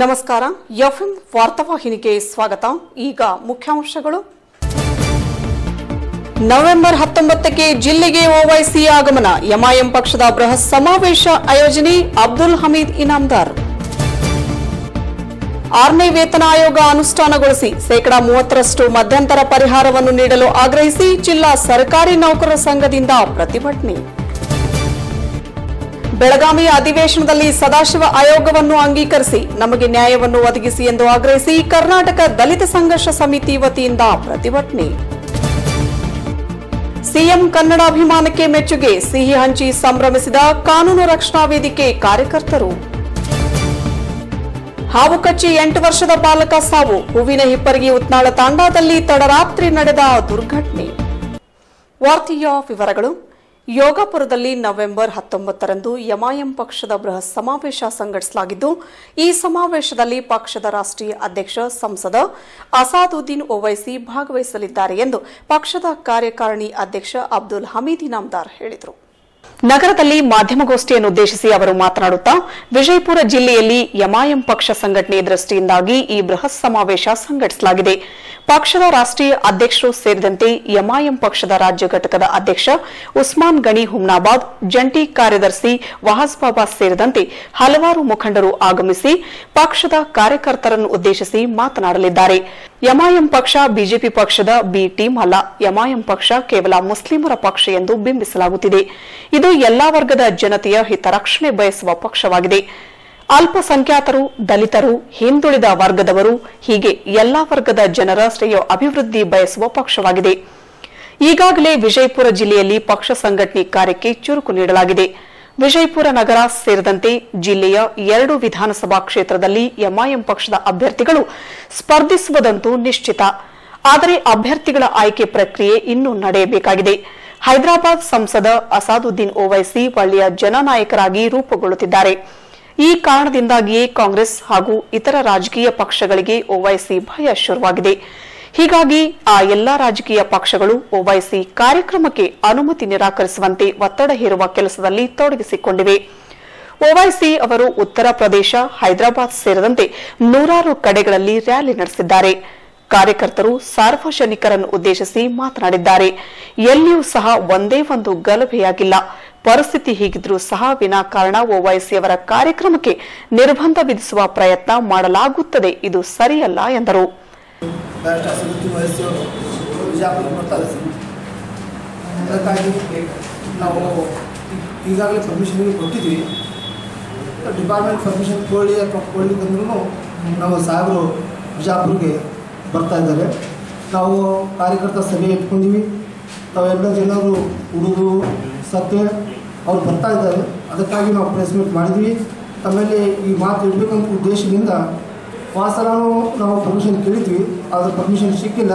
ನಮಸ್ಕಾರ, ಎಫ್ಎಂ ವಾರ್ತಾವಾಹಿನಿಗೆ ಸ್ವಾಗತ. ಈಗ ಮುಖ್ಯಾಂಶಗಳು. ನವೆಂಬರ್ ಹತ್ತೊಂಬತ್ತಕ್ಕೆ ಜಿಲ್ಲೆಗೆ ಓವೈಸಿ ಆಗಮನ. ಎಂಐಎಂ ಪಕ್ಷದ ಬೃಹತ್ ಸಮಾವೇಶ ಆಯೋಜನೆ ಅಬ್ದುಲ್ ಹಮೀದ್ ಇನಾಮ್ದಾರ್. ಆರನೇ ವೇತನ ಆಯೋಗ ಅನುಷ್ಠಾನಗೊಳಿಸಿ ಶೇಕಡಾ ಮೂವತ್ತರಷ್ಟು ಮಧ್ಯಂತರ ಪರಿಹಾರವನ್ನು ನೀಡಲು ಆಗ್ರಹಿಸಿ ಜಿಲ್ಲಾ ಸರ್ಕಾರಿ ನೌಕರರ ಸಂಘದಿಂದ ಪ್ರತಿಭಟನೆ. ಬೆಳಗಾವಿ ಅಧಿವೇಶನದಲ್ಲಿ ಸದಾಶಿವ ಆಯೋಗವನ್ನು ಅಂಗೀಕರಿಸಿ ನಮಗೆ ನ್ಯಾಯವನ್ನು ಒದಗಿಸಿ ಎಂದು ಆಗ್ರಹಿಸಿ ಕರ್ನಾಟಕ ದಲಿತ ಸಂಘರ್ಷ ಸಮಿತಿ ವತಿಯಿಂದ ಪ್ರತಿಭಟನೆ. ಸಿಎಂ ಕನ್ನಡಾಭಿಮಾನಕ್ಕೆ ಮೆಚ್ಚುಗೆ, ಸಿಹಿ ಹಂಚಿ ಸಂಭ್ರಮಿಸಿದ ಕಾನೂನು ರಕ್ಷಣಾ ವೇದಿಕೆ ಕಾರ್ಯಕರ್ತರು. ಹಾವು ಕಚ್ಚಿ ಎಂಟು ವರ್ಷದ ಬಾಲಕ ಸಾವು, ಹೂವಿನ ಹಿಪ್ಪರಿಗೆ ಉತ್ನಾಳ ತಾಂಡಾದಲ್ಲಿ ತಡರಾತ್ರಿ ನಡೆದ ದುರ್ಘಟನೆ. ವಾರ್ತೆಯ ವಿವರಗಳು ಯೋಗಾಪುರದಲ್ಲಿ ನವೆಂಬರ್ ಹತ್ತೊಂಬತ್ತರಂದು ಎಂಐಎಂ ಪಕ್ಷದ ಬೃಹತ್ ಸಮಾವೇಶ ಸಂಘಟಿಸಲಾಗಿದ್ದು, ಈ ಸಮಾವೇಶದಲ್ಲಿ ಪಕ್ಷದ ರಾಷ್ಟ್ರೀಯ ಅಧ್ಯಕ್ಷ, ಸಂಸದ ಅಸಾದುದ್ದೀನ್ ಓವೈಸಿ ಭಾಗವಹಿಸಲಿದ್ದಾರೆ ಎಂದು ಪಕ್ಷದ ಕಾರ್ಯಕಾರಿಣಿ ಅಧ್ಯಕ್ಷ ಅಬ್ದುಲ್ ಹಮೀದ್ ಇನಾಮ್ದಾರ್ ಹೇಳಿದರು. ನಗರದಲ್ಲಿ ಮಾಧ್ಯಮಗೋಷ್ಠಿಯನ್ನುದ್ದೇಶಿಸಿ ಅವರು ಮಾತನಾಡುತ್ತಾ, ವಿಜಯಪುರ ಜಿಲ್ಲೆಯಲ್ಲಿ ಎಂಐಎಂ ಪಕ್ಷ ಸಂಘಟನೆ ದೃಷ್ಟಿಯಿಂದಾಗಿ ಈ ಬೃಹತ್ ಸಮಾವೇಶ ಸಂಘಟಿಸಲಾಗಿದೆ. ಪಕ್ಷದ ರಾಷ್ಟ್ರೀಯ ಅಧ್ಯಕ್ಷರು ಸೇರಿದಂತೆ ಎಂಐಎಂ ಪಕ್ಷದ ರಾಜ್ಯ ಘಟಕದ ಅಧ್ಯಕ್ಷ ಉಸ್ಮಾನ್ ಗಣಿ ಹುಮ್ನಾಬಾದ್, ಜಂಟಿ ಕಾರ್ಯದರ್ಶಿ ವಹಾಜ್ ಬಾಬಾ ಸೇರಿದಂತೆ ಹಲವಾರು ಮುಖಂಡರು ಆಗಮಿಸಿ ಪಕ್ಷದ ಕಾರ್ಯಕರ್ತರನ್ನು ಉದ್ದೇಶಿಸಿ ಮಾತನಾಡಲಿದ್ದಾರೆ. ಎಂಐಎಂ ಪಕ್ಷ, ಬಿಜೆಪಿ ಪಕ್ಷದ ಬಿ ಟೀಮ್ ಅಲ್ಲ. ಎಂಐಎಂ ಪಕ್ಷ ಕೇವಲ ಮುಸ್ಲಿಮರ ಪಕ್ಷ ಎಂದು ಬಿಂಬಿಸಲಾಗುತ್ತಿದೆ. ಇದು ಎಲ್ಲಾ ವರ್ಗದ ಜನತೆಯ ಹಿತರಕ್ಷಣೆ ಬಯಸುವ ಪಕ್ಷವಾಗಿದೆ. ಅಲ್ಪಸಂಖ್ಯಾತರು, ದಲಿತರು, ಹಿಂದುಳಿದ ವರ್ಗದವರು, ಹೀಗೆ ಎಲ್ಲಾ ವರ್ಗದ ಜನರ ಶ್ರೇಯ ಅಭಿವೃದ್ಧಿ ಬಯಸುವ ಪಕ್ಷವಾಗಿದೆ. ಈಗಾಗಲೇ ವಿಜಯಪುರ ಜಿಲ್ಲೆಯಲ್ಲಿ ಪಕ್ಷ ಸಂಘಟನೆ ಕಾರ್ಯಕ್ಕೆ ಚುರುಕು ನೀಡಲಾಗಿದೆ. ವಿಜಯಪುರ ನಗರ ಸೇರಿದಂತೆ ಜಿಲ್ಲೆಯ ಎರಡು ವಿಧಾನಸಭಾ ಕ್ಷೇತ್ರದಲ್ಲಿ ಎಂಐಎಂ ಪಕ್ಷದ ಅಭ್ಯರ್ಥಿಗಳು ಸ್ಪರ್ಧಿಸುವುದಂತೂ ನಿಶ್ಚಿತ. ಆದರೆ ಅಭ್ಯರ್ಥಿಗಳ ಆಯ್ಕೆ ಪ್ರಕ್ರಿಯೆ ಇನ್ನೂ ನಡೆಯಬೇಕಾಗಿದೆ. ಹೈದರಾಬಾದ್ ಸಂಸದ ಅಸಾದುದ್ದೀನ್ ಓವೈಸಿ ಒಳ್ಳೆಯ ಜನನಾಯಕರಾಗಿ ರೂಪುಗೊಳ್ಳುತ್ತಿದ್ದಾರೆ. ಈ ಕಾರಣದಿಂದಾಗಿಯೇ ಕಾಂಗ್ರೆಸ್ ಹಾಗೂ ಇತರ ರಾಜಕೀಯ ಪಕ್ಷಗಳಿಗೆ ಓವೈಸಿ ಭಯ ಶುರುವಾಗಿದೆ. ಹೀಗಾಗಿ ಆ ಎಲ್ಲಾ ರಾಜಕೀಯ ಪಕ್ಷಗಳು ಓವೈಸಿ ಕಾರ್ಯಕ್ರಮಕ್ಕೆ ಅನುಮತಿ ನಿರಾಕರಿಸುವಂತೆ ಒತ್ತಡ ಹೇರುವ ಕೆಲಸದಲ್ಲಿ ತೊಡಗಿಸಿಕೊಂಡಿವೆ. ಓವೈಸಿ ಅವರು ಉತ್ತರ ಪ್ರದೇಶ, ಹೈದರಾಬಾದ್ ಸೇರಿದಂತೆ ನೂರಾರು ಕಡೆಗಳಲ್ಲಿ ರ್ಯಾಲಿ ನಡೆಸಿದ್ದಾರೆ. ಕಾರ್ಯಕರ್ತರು ಸಾರ್ವಜನಿಕರನ್ನು ಉದ್ದೇಶಿಸಿ ಮಾತನಾಡಿದ್ದಾರೆ. ಎಲ್ಲಿಯೂ ಸಹ ಒಂದೇ ಒಂದು ಗಲಭೆಯಾಗಿಲ್ಲ. ಪರಿಸ್ಥಿತಿ ಹೀಗಿದ್ರೂ ಸಹ ವಿನಾಕಾರಣ ಓವೈಸಿ ಅವರ ಕಾರ್ಯಕ್ರಮಕ್ಕೆ ನಿರ್ಬಂಧ ವಿಧಿಸುವ ಪ್ರಯತ್ನ ಮಾಡಲಾಗುತ್ತದೆ. ಇದು ಸರಿಯಲ್ಲ ಎಂದರು. ನಾವು ಈಗಾಗಲೇ ಪರ್ಮಿಷನ್ ಕೊಟ್ಟಿದ್ವಿ. ಡಿಪಾರ್ಟ್ಮೆಂಟ್ ಪರ್ಮಿಷನ್ ಕೊಡಲಿ ಅಥವಾ ಕೊಡ್ಲಿಕ್ಕಂದ್ರೂ ನಾವು ಸಾಹೇಬರು ಬಿಜಾಪುರ್ಗೆ ಬರ್ತಾ ಇದ್ದಾರೆ ನಾವು ಕಾರ್ಯಕರ್ತ ಸಭೆ ಇಟ್ಕೊಂಡಿವಿ. ತಾವೆಲ್ಲ ಜನರು ಹುಡುಗರು ಸತ್ಯ ಅವ್ರು ಬರ್ತಾ ಇದ್ದಾರೆ, ಅದಕ್ಕಾಗಿ ನಾವು ಪ್ರೆಸ್ ಮೀಟ್ ಮಾಡಿದ್ವಿ. ತಮ್ಮಲ್ಲಿ ಈ ಮಾತು ಇಡಬೇಕಂತ ಉದ್ದೇಶದಿಂದ ಆ ನಾವು ಪರ್ಮಿಷನ್ ಕೇಳಿದ್ವಿ, ಆದರೆ ಪರ್ಮಿಷನ್ ಸಿಕ್ಕಿಲ್ಲ.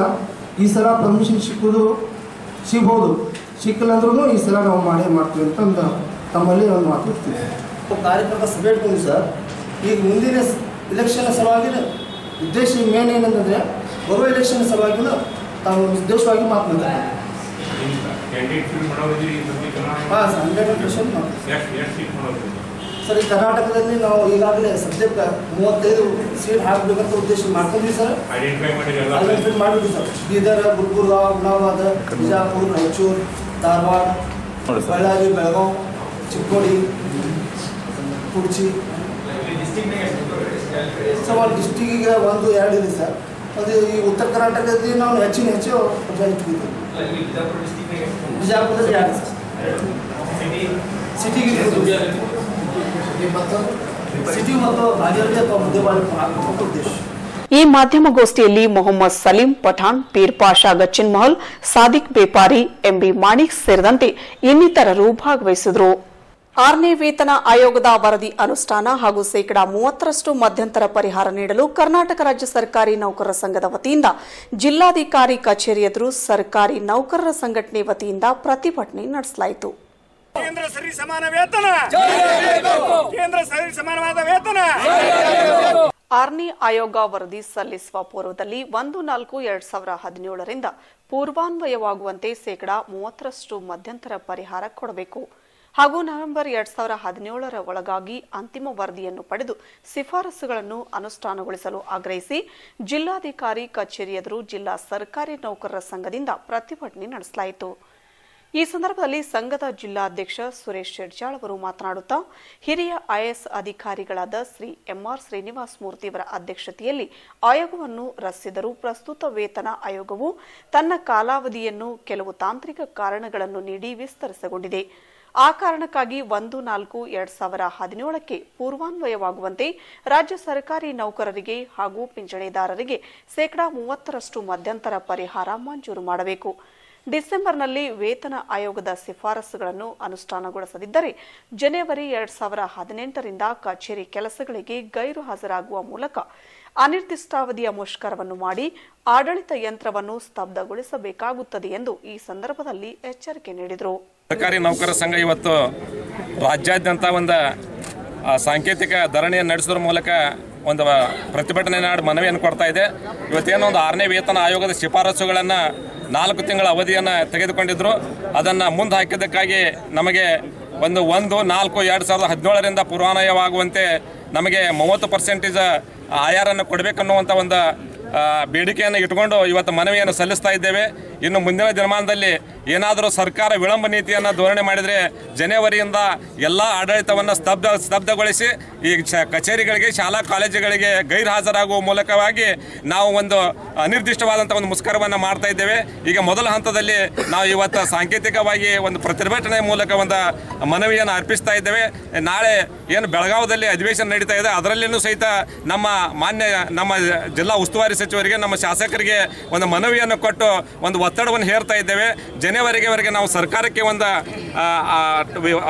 ಈ ಸಲ ಪರ್ಮಿಷನ್ ಸಿಕ್ಕೋದು ಸಿಗ್ಬೋದು. ಸಿಕ್ಕಿಲ್ಲ ಅಂದ್ರೂ ಈ ಸಲ ನಾವು ಮಾಡೇ ಮಾಡ್ತೀವಿ ಅಂತಂದು ತಮ್ಮಲ್ಲಿ ಒಂದು ಮಾತು ಇರ್ತೀವಿ. ಕಾರ್ಯಕ್ರಮ ಸಭೆ ಸರ್. ಈಗ ಮುಂದಿನ ಇಲೆಕ್ಷನ್ ಸಲುವಾಗಿ ಉದ್ದೇಶ ಮೇನ್ ಏನಂತಂದರೆ, ಬರುವ ಇಲೆಕ್ಷನ್ ಸಲುವಾಗಿನ ತಾವು ಉದ್ದೇಶವಾಗಿ ಮಾತನಾಡ್ತಾರೆ ಹಾಂ ಸರ್ ಹಂಡ್ರೆಡ್ ಪರ್ಸೆಂಟ್ ಈ ಕರ್ನಾಟಕದಲ್ಲಿ ನಾವು ಈಗಾಗಲೇ ಸದ್ಯಕ್ಕೆ ಮೂವತ್ತೈದು ಸೀಟ್ ಹಾಕಬೇಕಂತ ಉದ್ದೇಶ ಮಾಡ್ಕೊಂಡ್ವಿ ಸರ್. ಐಡೆಂಟಿಫೈ ಮಾಡಿದ್ವಿ ಸರ್. ಬೀದರ್ ಗುಲ್ಬರ್ಗ ಹುಮನಾಬಾದ್ ಬಿಜಾಪುರ್ ರಾಯಚೂರು ಧಾರವಾಡ ಬಳ್ಳಾರಿ ಬೆಳಗಾವ್ ಚಿಕ್ಕೋಡಿ ಕುಡ್ಚಿ ಸರ್ ಒಂದು ಡಿಸ್ಟಿಕ್ಕಿಗೆ ಒಂದು ಎರಡು ಇದೆ ಸರ್. ಅದು ಈ ಉತ್ತರ ಕರ್ನಾಟಕದಲ್ಲಿ ನಾವು ಹೆಚ್ಚಿನ ಹೆಚ್ಚು ಇಟ್ಕೊಂಡಿದ್ದೀವಿ. ಬಿಜಾಪುರದಲ್ಲಿ ಮಾಧ್ಯಮ ಸಿಟಿಗೆ ಸಿಟಿ ಮತ್ತು ಅಥವಾ ಉದ್ದೇಶ ಈ ಮಾಧ್ಯಮಗೋಷ್ಠಿಯಲ್ಲಿ ಮೊಹಮ್ಮದ್ ಸಲೀಂ ಪಠಾಣ್ ಪೀರ್ ಪಾಷಾ ಗಚ್ಚಿನ್ ಮಹಲ್ ಸಾದಿಕ್ ಬೇಪಾರಿ ಎಂಬಿ ಮಾಣಿಕ್ ಸೇರಿದಂತೆ ಇನ್ನಿತರರು ಭಾಗವಹಿಸಿದರು. ಆರನೇ ವೇತನ ಆಯೋಗದ ವರದಿ ಅನುಷ್ಠಾನ ಹಾಗೂ ಶೇಕಡಾ ಮೂವತ್ತರಷ್ಟು ಮಧ್ಯಂತರ ಪರಿಹಾರ ನೀಡಲು ಕರ್ನಾಟಕ ರಾಜ್ಯ ಸರ್ಕಾರಿ ನೌಕರರ ಸಂಘದ ವತಿಯಿಂದ ಜಿಲ್ಲಾಧಿಕಾರಿ ಕಚೇರಿ ಎದುರು ಸರ್ಕಾರಿ ನೌಕರರ ಸಂಘಟನೆ ವತಿಯಿಂದ ಪ್ರತಿಭಟನೆ ನಡೆಸಲಾಯಿತು. ಕೇಂದ್ರ ಸರಿ ಸಮಾನ ವೇತನ! ಕೇಂದ್ರ ಸರಿ ಸಮಾನವಾದ ವೇತನ! ಆರ್ನಿ ಆಯೋಗ ವರದಿ ಸಲ್ಲಿಸುವ ಪೂರ್ವದಲ್ಲಿ ಒಂದು ನಾಲ್ಕು ಎರಡ್ ಸಾವಿರ ಹದಿನೇಳರಿಂದ ಪೂರ್ವಾನ್ವಯವಾಗುವಂತೆ ಶೇಕಡಾ ಮೂವತ್ತರಷ್ಟು ಮಧ್ಯಂತರ ಪರಿಹಾರ ಕೊಡಬೇಕು. ಹಾಗೂ ನವೆಂಬರ್ ಎರಡ್ ಸಾವಿರದ ಹದಿನೇಳರ ಒಳಗಾಗಿ ಅಂತಿಮ ವರದಿಯನ್ನು ಪಡೆದು ಶಿಫಾರಸುಗಳನ್ನು ಅನುಷ್ಠಾನಗೊಳಿಸಲು ಆಗ್ರಹಿಸಿ ಜಿಲ್ಲಾಧಿಕಾರಿ ಕಚೇರಿ ಎದುರು ಜಿಲ್ಲಾ ಸರ್ಕಾರಿ ನೌಕರರ ಸಂಘದಿಂದ ಪ್ರತಿಭಟನೆ ನಡೆಸಲಾಯಿತು. ಈ ಸಂದರ್ಭದಲ್ಲಿ ಸಂಘದ ಜಿಲ್ಲಾಧ್ಯಕ್ಷ ಸುರೇಶ್ ಶೆಡ್ಜಾಳ್ ಅವರು ಮಾತನಾಡುತ್ತಾ, ಹಿರಿಯ ಐಎಎಸ್ ಅಧಿಕಾರಿಗಳಾದ ಶ್ರೀ ಎಂಆರ್ ಶ್ರೀನಿವಾಸ ಮೂರ್ತಿಯವರ ಅಧ್ಯಕ್ಷತೆಯಲ್ಲಿ ಆಯೋಗವನ್ನು ರಚಿಸಿದರು ಪ್ರಸ್ತುತ ವೇತನ ಆಯೋಗವು ತನ್ನ ಕಾಲಾವಧಿಯನ್ನು ಕೆಲವು ತಾಂತ್ರಿಕ ಕಾರಣಗಳನ್ನು ನೀಡಿ ವಿಸ್ತರಿಸಿಕೊಂಡಿದೆ ಆ ಕಾರಣಕ್ಕಾಗಿ ಒಂದು ನಾಲ್ಕು ಎರಡ್ ಸಾವಿರ ಹದಿನೇಳಕ್ಕೆ ಪೂರ್ವಾನ್ವಯವಾಗುವಂತೆ ರಾಜ್ಯ ಸರ್ಕಾರಿ ನೌಕರರಿಗೆ ಹಾಗೂ ಪಿಂಚಣಿದಾರರಿಗೆ ಶೇಕಡಾ ಮೂವತ್ತರಷ್ಟು ಮಧ್ಯಂತರ ಪರಿಹಾರ ಮಂಜೂರು ಮಾಡಬೇಕು. ಡಿಸೆಂಬರ್ನಲ್ಲಿ ವೇತನ ಆಯೋಗದ ಶಿಫಾರಸುಗಳನ್ನು ಅನುಷ್ಠಾನಗೊಳಿಸದಿದ್ದರೆ ಜನವರಿ ಎರಡ್ ಸಾವಿರ ಹದಿನೆಂಟರಿಂದ ಕಚೇರಿ ಕೆಲಸಗಳಿಗೆ ಗೈರು ಹಾಜರಾಗುವ ಮೂಲಕ ಅನಿರ್ದಿಷ್ಟಾವಧಿಯ ಮುಷ್ಕರವನ್ನು ಮಾಡಿ ಆಡಳಿತ ಯಂತ್ರವನ್ನು ಸ್ತಬ್ಧಗೊಳಿಸಬೇಕಾಗುತ್ತದೆ ಎಂದು ಈ ಸಂದರ್ಭದಲ್ಲಿ ಎಚ್ಚರಿಕೆ ನೀಡಿದರು. ಸರ್ಕಾರಿ ನೌಕರರ ಸಂಘ ಇವತ್ತು ರಾಜ್ಯಾದ್ಯಂತ ಒಂದು ಸಾಂಕೇತಿಕ ಧರಣಿಯನ್ನು ನಡೆಸೋದ್ರ ಮೂಲಕ ಒಂದು ಪ್ರತಿಭಟನೆ ನಾಡು ಮನವಿಯನ್ನು ಕೊಡ್ತಾ ಇದೆ. ಇವತ್ತೇನೋ ಒಂದು ಆರನೇ ವೇತನ ಆಯೋಗದ ಶಿಫಾರಸುಗಳನ್ನು ನಾಲ್ಕು ತಿಂಗಳ ಅವಧಿಯನ್ನು ತೆಗೆದುಕೊಂಡಿದ್ದರು ಅದನ್ನು ಮುಂದೆ ಹಾಕಿದ್ದಕ್ಕಾಗಿ ನಮಗೆ ಒಂದು ಒಂದು, ನಾಲ್ಕು, ಎರಡು ಸಾವಿರದ ಹದಿನೇಳರಿಂದ ಪೂರ್ವಾನ್ವಯವಾಗುವಂತೆ ನಮಗೆ ಮೂವತ್ತು ಪರ್ಸೆಂಟೇಜ್ ಆಯಾರನ್ನು ಕೊಡಬೇಕನ್ನುವಂಥ ಒಂದು ಬೇಡಿಕೆಯನ್ನು ಇಟ್ಕೊಂಡು ಇವತ್ತು ಮನವಿಯನ್ನು ಸಲ್ಲಿಸ್ತಾ ಇದ್ದೇವೆ. ಇನ್ನು ಮುಂದಿನ ದಿನಮಾನದಲ್ಲಿ ಏನಾದರೂ ಸರ್ಕಾರ ವಿಳಂಬ ನೀತಿಯನ್ನು ಧೋರಣೆ ಮಾಡಿದರೆ ಜನವರಿಯಿಂದ ಎಲ್ಲ ಆಡಳಿತವನ್ನು ಸ್ತಬ್ಧ, ಸ್ತಬ್ಧಗೊಳಿಸಿ ಈ ಕಚೇರಿಗಳಿಗೆ, ಶಾಲಾ ಕಾಲೇಜುಗಳಿಗೆ ಗೈರು ಹಾಜರಾಗುವ ಮೂಲಕವಾಗಿ ನಾವು ಒಂದು ಅನಿರ್ದಿಷ್ಟವಾದಂಥ ಒಂದು ಮುಷ್ಕರವನ್ನು ಮಾಡ್ತಾ ಇದ್ದೇವೆ. ಈಗ ಮೊದಲ ಹಂತದಲ್ಲಿ ನಾವು ಇವತ್ತು ಸಾಂಕೇತಿಕವಾಗಿ ಒಂದು ಪ್ರತಿಭಟನೆ ಮೂಲಕ ಒಂದು ಮನವಿಯನ್ನು ಅರ್ಪಿಸ್ತಾ ಇದ್ದೇವೆ. ನಾಳೆ ಏನು ಬೆಳಗಾವದಲ್ಲಿ ಅಧಿವೇಶನ ನಡೀತಾ ಇದೆ. ಅದರಲ್ಲಿಯೂ ಸಹಿತ ನಮ್ಮ ಮಾನ್ಯ, ನಮ್ಮ ಜಿಲ್ಲಾ ಉಸ್ತುವಾರಿ ಸಚಿವರಿಗೆ, ನಮ್ಮ ಶಾಸಕರಿಗೆ ಒಂದು ಮನವಿಯನ್ನು ಕೊಟ್ಟು ಒಂದು ಒತ್ತಡವನ್ನು ಹೇರ್ತಾ ಇದ್ದೇವೆ. ಜನವರಿಗೆವರೆಗೆ ನಾವು ಸರ್ಕಾರಕ್ಕೆ ಒಂದು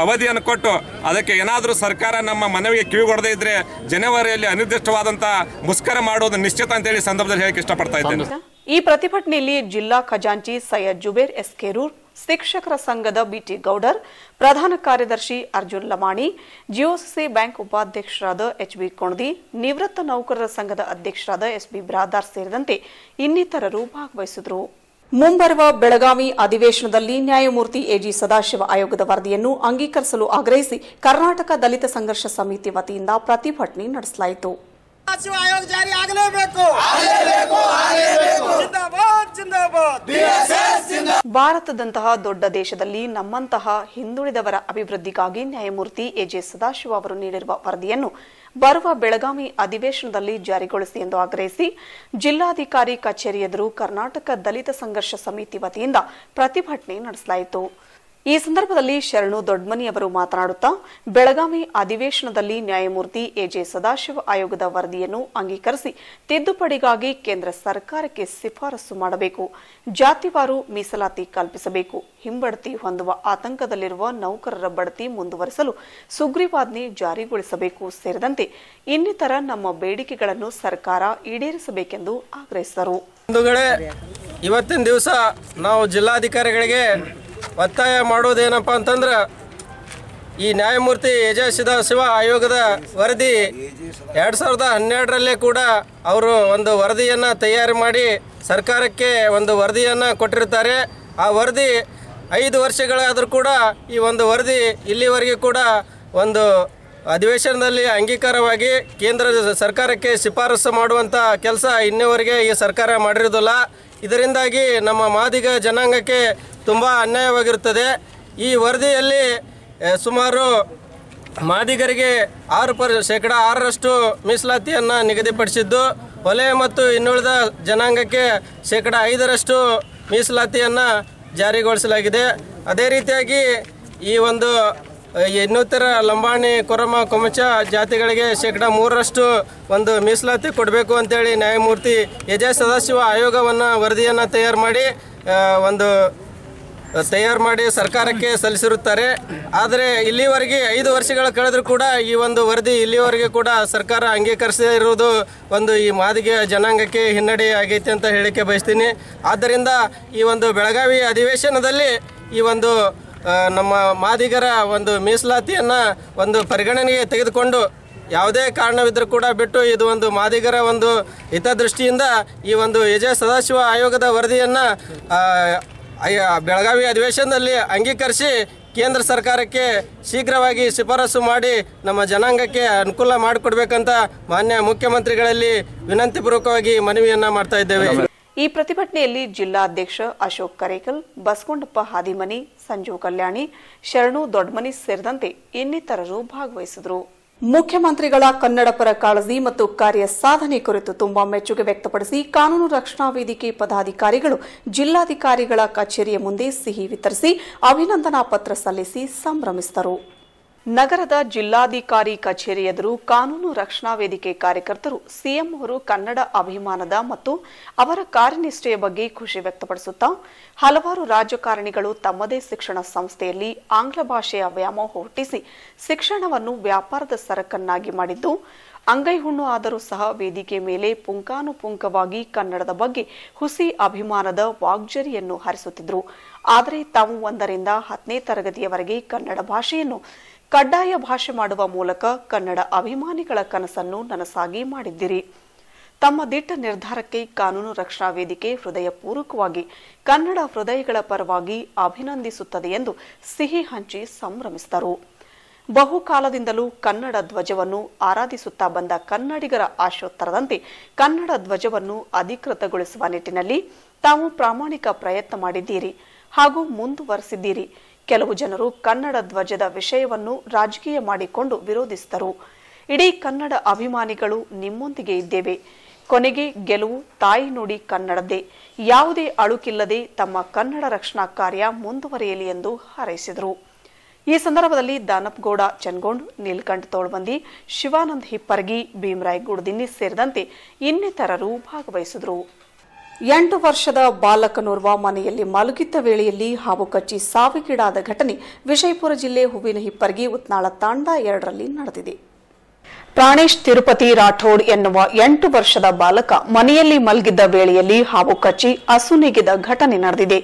ಅವಧಿಯನ್ನು ಕೊಟ್ಟು ಅದಕ್ಕೆ ಏನಾದರೂ ಸರ್ಕಾರ ನಮ್ಮ ಮನವಿಗೆ ಕಿವಿಗೊಡದೇ ಇದ್ರೆ ಜನವರಿಯಲ್ಲಿ ಅನಿರ್ದಿಷ್ಟವಾದಂಥ ಮುಷ್ಕರ ಮಾಡುವುದು ನಿಶ್ಚಿತ ಅಂತ ಹೇಳಿ ಸಂದರ್ಭದಲ್ಲಿ ಹೇಳಕ್ಕೆ ಇಷ್ಟಪಡ್ತಾ ಇದ್ದೇನೆ. ಈ ಪ್ರತಿಭಟನೆಯಲ್ಲಿ ಜಿಲ್ಲಾ ಖಜಾಂಚಿ ಸೈಯದ್ ಜುಬೇರ್ ಎಸ್ ಕೆರೂರ್ ಶಿಕ್ಷಕರ ಸಂಘದ ಬಿಟಿ ಗೌಡರ್ ಪ್ರಧಾನ ಕಾರ್ಯದರ್ಶಿ Arjun Lamani G O C C bank ಉಪಾಧ್ಯಕ್ಷರಾದ ಎಚ್ಬಿ ಕೊಣದಿ ನಿವೃತ್ತ ನೌಕರರ ಸಂಘದ ಅಧ್ಯಕ್ಷರಾದ ಎಸ್ಬಿ ಬ್ರಾದಾರ್ ಸೇರಿದಂತೆ ಇನ್ನಿತರರು ಭಾಗವಹಿಸಿದರು. ಮುಂಬರುವ ಬೆಳಗಾವಿ ಅಧಿವೇಶನದಲ್ಲಿ ನ್ಯಾಯಮೂರ್ತಿ ಎಜಿ ಸದಾಶಿವ ಆಯೋಗದ ವರದಿಯನ್ನು ಅಂಗೀಕರಿಸಲು ಆಗ್ರಹಿಸಿ ಕರ್ನಾಟಕ ದಲಿತ ಸಂಘರ್ಷ ಸಮಿತಿ ವತಿಯಿಂದ ಪ್ರತಿಭಟನೆ ನಡೆಸಲಾಯಿತು. ಆಯೋಗ ಜಾರಿ ಆಗಲೇಬೇಕು. ಜಿಂದಾಬಾದ್ ಜಿಂದಾಬಾದ್. ಭಾರತದಂತಹ ದೊಡ್ಡ ದೇಶದಲ್ಲಿ ನಮ್ಮಂತಹ ಹಿಂದುಳಿದವರ ಅಭಿವೃದ್ಧಿಗಾಗಿ ನ್ಯಾಯಮೂರ್ತಿ ಎಜೆ ಸದಾಶಿವ ಅವರು ನೀಡಿರುವ ವರದಿಯನ್ನು ಬರುವ ಬೆಳಗಾವಿ ಅಧಿವೇಶನದಲ್ಲಿ ಜಾರಿಗೊಳಿಸಿ ಎಂದು ಆಗ್ರಹಿಸಿ ಜಿಲ್ಲಾಧಿಕಾರಿ ಕಚೇರಿ ಎದುರು ಕರ್ನಾಟಕ ದಲಿತ ಸಂಘರ್ಷ ಸಮಿತಿ ವತಿಯಿಂದ ಪ್ರತಿಭಟನೆ ನಡೆಸಲಾಯಿತು. ಈ ಸಂದರ್ಭದಲ್ಲಿ ಶರಣು ದೊಡ್ಮನಿ ಅವರು ಮಾತನಾಡುತ್ತಾ, ಬೆಳಗಾವಿ ಅಧಿವೇಶನದಲ್ಲಿ ನ್ಯಾಯಮೂರ್ತಿ ಎಜೆ ಸದಾಶಿವ ಆಯೋಗದ ವರದಿಯನ್ನು ಅಂಗೀಕರಿಸಿ ತಿದ್ದುಪಡಿಗಾಗಿ ಕೇಂದ್ರ ಸರ್ಕಾರಕ್ಕೆ ಶಿಫಾರಸು ಮಾಡಬೇಕು. ಜಾತಿವಾರು ಮೀಸಲಾತಿ ಕಲ್ಪಿಸಬೇಕು. ಹಿಂಬಡ್ತಿ ಹೊಂದುವ ಆತಂಕದಲ್ಲಿರುವ ನೌಕರರ ಬಡ್ತಿ ಮುಂದುವರಿಸಲು ಸುಗ್ರೀವಾಜ್ಞೆ ಜಾರಿಗೊಳಿಸಬೇಕು ಸೇರಿದಂತೆ ಇನ್ನಿತರ ನಮ್ಮ ಬೇಡಿಕೆಗಳನ್ನು ಸರ್ಕಾರ ಈಡೇರಿಸಬೇಕೆಂದು ಆಗ್ರಹಿಸಿದರು. ಇವತ್ತಿನ ದಿವಸ ನಾವು ಜಿಲ್ಲಾಧಿಕಾರಿಗಳಿಗೆ ಒತ್ತಾಯ ಮಾಡೋದೇನಪ್ಪ ಅಂತಂದ್ರೆ, ಈ ನ್ಯಾಯಮೂರ್ತಿ ಎಜ ಶಿವ ಆಯೋಗದ ವರದಿ ಎರಡು ಸಾವಿರದ ಹನ್ನೆರಡರಲ್ಲೇ ಕೂಡ ಅವರು ಒಂದು ವರದಿಯನ್ನು ತಯಾರು ಮಾಡಿ ಸರ್ಕಾರಕ್ಕೆ ಒಂದು ವರದಿಯನ್ನು ಕೊಟ್ಟಿರ್ತಾರೆ. ಆ ವರದಿ ಐದು ವರ್ಷಗಳಾದರೂ ಕೂಡ ಈ ಒಂದು ವರದಿ ಇಲ್ಲಿವರೆಗೆ ಕೂಡ ಒಂದು ಅಧಿವೇಶನದಲ್ಲಿ ಅಂಗೀಕಾರವಾಗಿ ಕೇಂದ್ರ ಸರ್ಕಾರಕ್ಕೆ ಶಿಫಾರಸು ಮಾಡುವಂಥ ಕೆಲಸ ಇನ್ನೂವರೆಗೆ ಈ ಸರ್ಕಾರ ಮಾಡಿರೋದಿಲ್ಲ. ಇದರಿಂದಾಗಿ ನಮ್ಮ ಮಾದಿಗ ಜನಾಂಗಕ್ಕೆ ತುಂಬ ಅನ್ಯಾಯವಾಗಿರುತ್ತದೆ. ಈ ವರದಿಯಲ್ಲಿ ಸುಮಾರು ಮಾದಿಗರಿಗೆ ಆರು ಪರ್, ಶೇಕಡ ಆರರಷ್ಟು ಮೀಸಲಾತಿಯನ್ನು ನಿಗದಿಪಡಿಸಿದ್ದು ಒಲೆ ಮತ್ತು ಇನ್ನುಳಿದ ಜನಾಂಗಕ್ಕೆ ಶೇಕಡ ಐದರಷ್ಟು ಮೀಸಲಾತಿಯನ್ನು ಜಾರಿಗೊಳಿಸಲಾಗಿದೆ. ಅದೇ ರೀತಿಯಾಗಿ ಈ ಒಂದು ಇನ್ನಿತರ ಲಂಬಾಣಿ ಕೊರಮ ಕೊಮಚ ಜಾತಿಗಳಿಗೆ ಶೇಕಡ ಮೂರರಷ್ಟು ಒಂದು ಮೀಸಲಾತಿ ಕೊಡಬೇಕು ಅಂತೇಳಿ ನ್ಯಾಯಮೂರ್ತಿ ಎಜೆ ಸದಾಶಿವ ಆಯೋಗವನ್ನು ವರದಿಯನ್ನು ತಯಾರು ಮಾಡಿ ಒಂದು ತಯಾರು ಮಾಡಿ ಸರ್ಕಾರಕ್ಕೆ ಸಲ್ಲಿಸಿರುತ್ತಾರೆ. ಆದರೆ ಇಲ್ಲಿವರೆಗೆ ಐದು ವರ್ಷಗಳ ಕಳೆದರೂ ಕೂಡ ಈ ಒಂದು ವರದಿ ಇಲ್ಲಿವರೆಗೆ ಕೂಡ ಸರ್ಕಾರ ಅಂಗೀಕರಿಸದೇ ಇರುವುದು ಒಂದು ಈ ಮಾದಿಗೆ ಜನಾಂಗಕ್ಕೆ ಹಿನ್ನಡೆ ಆಗೈತೆ ಅಂತ ಹೇಳಿಕೆ ಬಯಸ್ತೀನಿ. ಆದ್ದರಿಂದ ಈ ಒಂದು ಬೆಳಗಾವಿ ಅಧಿವೇಶನದಲ್ಲಿ ಈ ಒಂದು ನಮ್ಮ ಮಾದಿಗರ ಒಂದು ಮೀಸಲಾತಿಯನ್ನು ಒಂದು ಪರಿಗಣನೆಗೆ ತೆಗೆದುಕೊಂಡು ಯಾವುದೇ ಕಾರಣವಿದ್ದರೂ ಕೂಡ ಬಿಟ್ಟು ಇದು ಒಂದು ಮಾದಿಗರ ಒಂದು ಹಿತದೃಷ್ಟಿಯಿಂದ ಈ ಒಂದು ಎಜೆ ಸದಾಶಿವ ಆಯೋಗದ ವರದಿಯನ್ನು ಬೆಳಗಾವಿ ಅಧಿವೇಶನದಲ್ಲಿ ಅಂಗೀಕರಿಸಿ ಕೇಂದ್ರ ಸರ್ಕಾರಕ್ಕೆ ಶೀಘ್ರವಾಗಿ ಶಿಫಾರಸು ಮಾಡಿ ನಮ್ಮ ಜನಾಂಗಕ್ಕೆ ಅನುಕೂಲ ಮಾಡಿಕೊಡ್ಬೇಕಂತ ಮಾನ್ಯ ಮುಖ್ಯಮಂತ್ರಿಗಳಲ್ಲಿ ವಿನಂತಿಪೂರ್ವಕವಾಗಿ ಮನವಿಯನ್ನು ಮಾಡ್ತಾ ಇದ್ದೇವೆ. ಈ ಪ್ರತಿಭಟನೆಯಲ್ಲಿ ಜಿಲ್ಲಾಧ್ಯಕ್ಷ ಅಶೋಕ್ ಕರೇಕಲ್ ಬಸಕೊಂಡಪ್ಪ ಹಾದಿಮನಿ, ಸಂಜು ಕಲ್ಯಾಣಿ, ಶರಣು ದೊಡ್ಡಮನಿ ಸೇರಿದಂತೆ ಇನ್ನಿತರರು ಭಾಗವಹಿಸಿದರು. ಮುಖ್ಯಮಂತ್ರಿಗಳ ಕನ್ನಡ ಪರ ಕಾಳಜಿ ಮತ್ತು ಕಾರ್ಯ ಸಾಧನೆ ಕುರಿತು ತುಂಬಾ ಮೆಚ್ಚುಗೆ ವ್ಯಕ್ತಪಡಿಸಿ ಕಾನೂನು ರಕ್ಷಣಾ ವೇದಿಕೆ ಪದಾಧಿಕಾರಿಗಳು ಜಿಲ್ಲಾಧಿಕಾರಿಗಳ ಕಚೇರಿಯ ಮುಂದೆ ಸಿಹಿ ವಿತರಿಸಿ ಅಭಿನಂದನಾ ಪತ್ರ ಸಲ್ಲಿಸಿ ಸಂಭ್ರಮಿಸಿದರು. ನಗರದ ಜಿಲ್ಲಾಧಿಕಾರಿ ಕಚೇರಿ ಎದುರು ಕಾನೂನು ರಕ್ಷಣಾ ವೇದಿಕೆ ಕಾರ್ಯಕರ್ತರು ಸಿಎಂ ಅವರು ಕನ್ನಡ ಅಭಿಮಾನದ ಮತ್ತು ಅವರ ಕಾರ್ಯನಿಷ್ಠೆಯ ಬಗ್ಗೆ ಖುಷಿ ವ್ಯಕ್ತಪಡಿಸುತ್ತಾ, ಹಲವಾರು ರಾಜಕಾರಣಿಗಳು ತಮ್ಮದೇ ಶಿಕ್ಷಣ ಸಂಸ್ಥೆಯಲ್ಲಿ ಆಂಗ್ಲ ಭಾಷೆಯ ವ್ಯಾಮೋಹ ಹುಟ್ಟಿಸಿ ಶಿಕ್ಷಣವನ್ನು ವ್ಯಾಪಾರದ ಸರಕನ್ನಾಗಿ ಮಾಡಿದ್ದು ಅಂಗೈ ಹುಣ್ಣು ಆದರೂ ಸಹ ವೇದಿಕೆ ಮೇಲೆ ಪುಂಕಾನುಪುಂಕವಾಗಿ ಕನ್ನಡದ ಬಗ್ಗೆ ಹುಸಿ ಅಭಿಮಾನದ ವಾಗ್ಜರಿಯನ್ನು ಹರಿಸುತ್ತಿದ್ದರು ಆದರೆ ತಾವು ಒಂದರಿಂದ ಹತ್ತನೇ ತರಗತಿಯವರೆಗೆ ಕನ್ನಡ ಭಾಷೆಯನ್ನು ಕಡ್ಡಾಯ ಭಾಷೆ ಮಾಡುವ ಮೂಲಕ ಕನ್ನಡ ಅಭಿಮಾನಿಗಳ ಕನಸನ್ನು ನನಸಾಗಿ ಮಾಡಿದ್ದೀರಿ. ತಮ್ಮ ದಿಟ್ಟ ನಿರ್ಧಾರಕ್ಕೆ ಕಾನೂನು ರಕ್ಷಣಾ ವೇದಿಕೆ ಹೃದಯಪೂರ್ವಕವಾಗಿ ಕನ್ನಡ ಹೃದಯಗಳ ಪರವಾಗಿ ಅಭಿನಂದಿಸುತ್ತದೆ ಎಂದು ಸಿಹಿ ಹಂಚಿ ಸಂಭ್ರಮಿಸಿದರು. ಬಹುಕಾಲದಿಂದಲೂ ಕನ್ನಡ ಧ್ವಜವನ್ನು ಆರಾಧಿಸುತ್ತಾ ಬಂದ ಕನ್ನಡಿಗರ ಆಶೋತ್ತರದಂತೆ ಕನ್ನಡ ಧ್ವಜವನ್ನು ಅಧಿಕೃತಗೊಳಿಸುವ ನಿಟ್ಟಿನಲ್ಲಿ ತಾವು ಪ್ರಾಮಾಣಿಕ ಪ್ರಯತ್ನ ಮಾಡಿದ್ದೀರಿ ಹಾಗೂ ಮುಂದುವರೆಸಿದ್ದೀರಿ. ಕೆಲವು ಜನರು ಕನ್ನಡ ಧ್ವಜದ ವಿಷಯವನ್ನು ರಾಜಕೀಯ ಮಾಡಿಕೊಂಡು ವಿರೋಧಿಸಿದರು. ಇಡೀ ಕನ್ನಡ ಅಭಿಮಾನಿಗಳು ನಿಮ್ಮೊಂದಿಗೆ ಇದ್ದೇವೆ. ಕೊನೆಗೆ ಗೆಲುವು ತಾಯಿ ನುಡಿ ಕನ್ನಡದ್ದೇ. ಯಾವುದೇ ಅಳುಕಿಲ್ಲದೆ ತಮ್ಮ ಕನ್ನಡ ರಕ್ಷಣಾ ಕಾರ್ಯ ಮುಂದುವರಿಯಲಿ ಎಂದು ಹಾರೈಸಿದರು. ಈ ಸಂದರ್ಭದಲ್ಲಿ ದಾನಪ್ಗೌಡ ಚನ್ಗೊಂಡ್ ನೀಲ್ಕಂಠ ತೋಳ್ಬಂದಿ ಶಿವಾನಂದ್ ಹಿಪ್ಪರ್ಗಿ, ಭೀಮರಾಯ್ ಗುಡ್ದಿನ್ನಿ ಸೇರಿದಂತೆ ಇನ್ನಿತರರು ಭಾಗವಹಿಸಿದರು. ಎಂಟು ವರ್ಷದ ಬಾಲಕನೋರ್ವ ಮನೆಯಲ್ಲಿ ಮಲಗಿದ್ದ ವೇಳೆಯಲ್ಲಿ ಹಾವು ಕಚ್ಚಿ ಸಾವಿಗೀಡಾದ ಘಟನೆ ವಿಜಯಪುರ ಜಿಲ್ಲೆ ಹೂವಿನ ಹಿಪ್ಪರ್ಗಿ, ಉತ್ನಾಳ ತಾಂಡ ಎರಡರಲ್ಲಿ ನಡೆದಿದೆ. ಪ್ರಾಣೇಶ್ ತಿರುಪತಿ ರಾಠೋಡ್ ಎನ್ನುವ ಎಂಟು ವರ್ಷದ ಬಾಲಕ ಮನೆಯಲ್ಲಿ ಮಲಗಿದ್ದ ವೇಳೆಯಲ್ಲಿ ಹಾವು ಕಚ್ಚಿ ಅಸುನೀಗಿದ ಘಟನೆ ನಡೆದಿದೆ.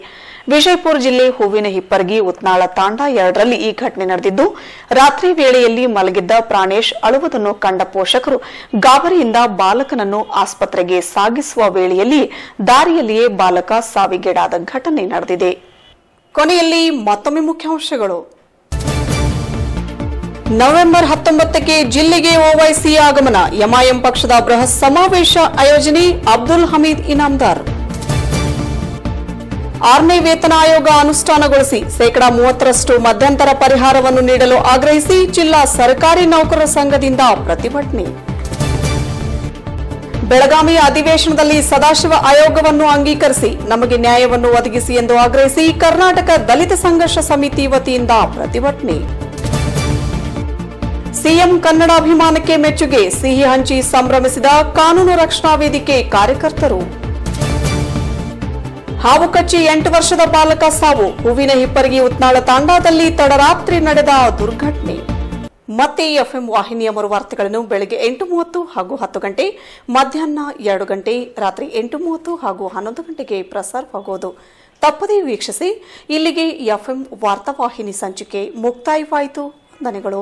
ವಿಜಯಪುರ ಜಿಲ್ಲೆ ಹೂವಿನ ಹಿಪ್ಪರ್ಗಿ, ಉತ್ನಾಳ ತಾಂಡ ಎರಡರಲ್ಲಿ ಈ ಘಟನೆ ನಡೆದಿದ್ದು, ರಾತ್ರಿ ವೇಳೆಯಲ್ಲಿ ಮಲಗಿದ್ದ ಪ್ರಾಣೇಶ್ ಅಳುವುದನ್ನು ಕಂಡ ಪೋಷಕರು ಗಾಬರಿಯಿಂದ ಬಾಲಕನನ್ನು ಆಸ್ಪತ್ರೆಗೆ ಸಾಗಿಸುವ ವೇಳೆಯಲ್ಲಿ ದಾರಿಯಲ್ಲಿಯೇ ಬಾಲಕ ಸಾವಿಗೀಡಾದ ಘಟನೆ ನಡೆದಿದೆ. ಕೊನೆಯಲ್ಲಿ ಮತ್ತೊಮ್ಮೆ ಮುಖ್ಯಾಂಶಗಳು. ನವೆಂಬರ್ ಹತ್ತೊಂಬತ್ತಕ್ಕೆ ಜಿಲ್ಲೆಗೆ ಓವೈಸಿ ಆಗಮನ. ಎಂಐಎಂ ಪಕ್ಷದ ಬೃಹತ್ ಸಮಾವೇಶ ಆಯೋಜನೆ ಅಬ್ದುಲ್ ಹಮೀದ್ ಇನಾಮ್ದಾರ್. ಆರನೇ ವೇತನ ಆಯೋಗ ಅನುಷ್ಠಾನಗೊಳಿಸಿ ಶೇಕಡಾ ಮೂವತ್ತರಷ್ಟು ಮಧ್ಯಂತರ ಪರಿಹಾರವನ್ನು ನೀಡಲು ಆಗ್ರಹಿಸಿ ಜಿಲ್ಲಾ ಸರ್ಕಾರಿ ನೌಕರರ ಸಂಘದಿಂದ ಪ್ರತಿಭಟನೆ. ಬೆಳಗಾವಿ ಅಧಿವೇಶನದಲ್ಲಿ ಸದಾಶಿವ ಆಯೋಗವನ್ನು ಅಂಗೀಕರಿಸಿ ನಮಗೆ ನ್ಯಾಯವನ್ನು ಒದಗಿಸಿ ಎಂದು ಆಗ್ರಹಿಸಿ ಕರ್ನಾಟಕ ದಲಿತ ಸಂಘರ್ಷ ಸಮಿತಿ ವತಿಯಿಂದ ಪ್ರತಿಭಟನೆ. ಸಿಎಂ ಕನ್ನಡ ಅಭಿಮಾನಕ್ಕೆ ಮೆಚ್ಚುಗೆ, ಸಿಹಿ ಹಂಚಿ ಸಂಭ್ರಮಿಸಿದ ಕಾನೂನು ರಕ್ಷಣಾ ವೇದಿಕೆ ಕಾರ್ಯಕರ್ತರು. ಹಾವು ಕಚ್ಚಿ ಎಂಟು ವರ್ಷದ ಬಾಲಕ ಸಾವು, ಹೂವಿನ ಹಿಪ್ಪರಗಿ ಉತ್ನಾಳ ತಾಂಡಾದಲ್ಲಿ ತಡರಾತ್ರಿ ನಡೆದ ದುರ್ಘಟನೆ. ಮತ್ತೆ ಎಫ್ಎಂ ವಾಹಿನಿಯ ಮರು ವಾರ್ತೆಗಳನ್ನು ಬೆಳಗ್ಗೆ ಎಂಟು ಮೂವತ್ತು ಹಾಗೂ ಹತ್ತು ಗಂಟೆ, ಮಧ್ಯಾಹ್ನ ಎರಡು ಗಂಟೆ, ರಾತ್ರಿ ಎಂಟು ಮೂವತ್ತು ಹಾಗೂ ಹನ್ನೊಂದು ಗಂಟೆಗೆ ಪ್ರಸಾರವಾಗುವುದು. ತಪ್ಪದೇ ವೀಕ್ಷಿಸಿ, ಇಲ್ಲಿಗೆ ಎಫ್ಎಂ ವಾರ್ತಾವಾಹಿನಿ ಸಂಚಿಕೆ ಮುಕ್ತಾಯವಾಯಿತು. ವಂದನೆಗಳು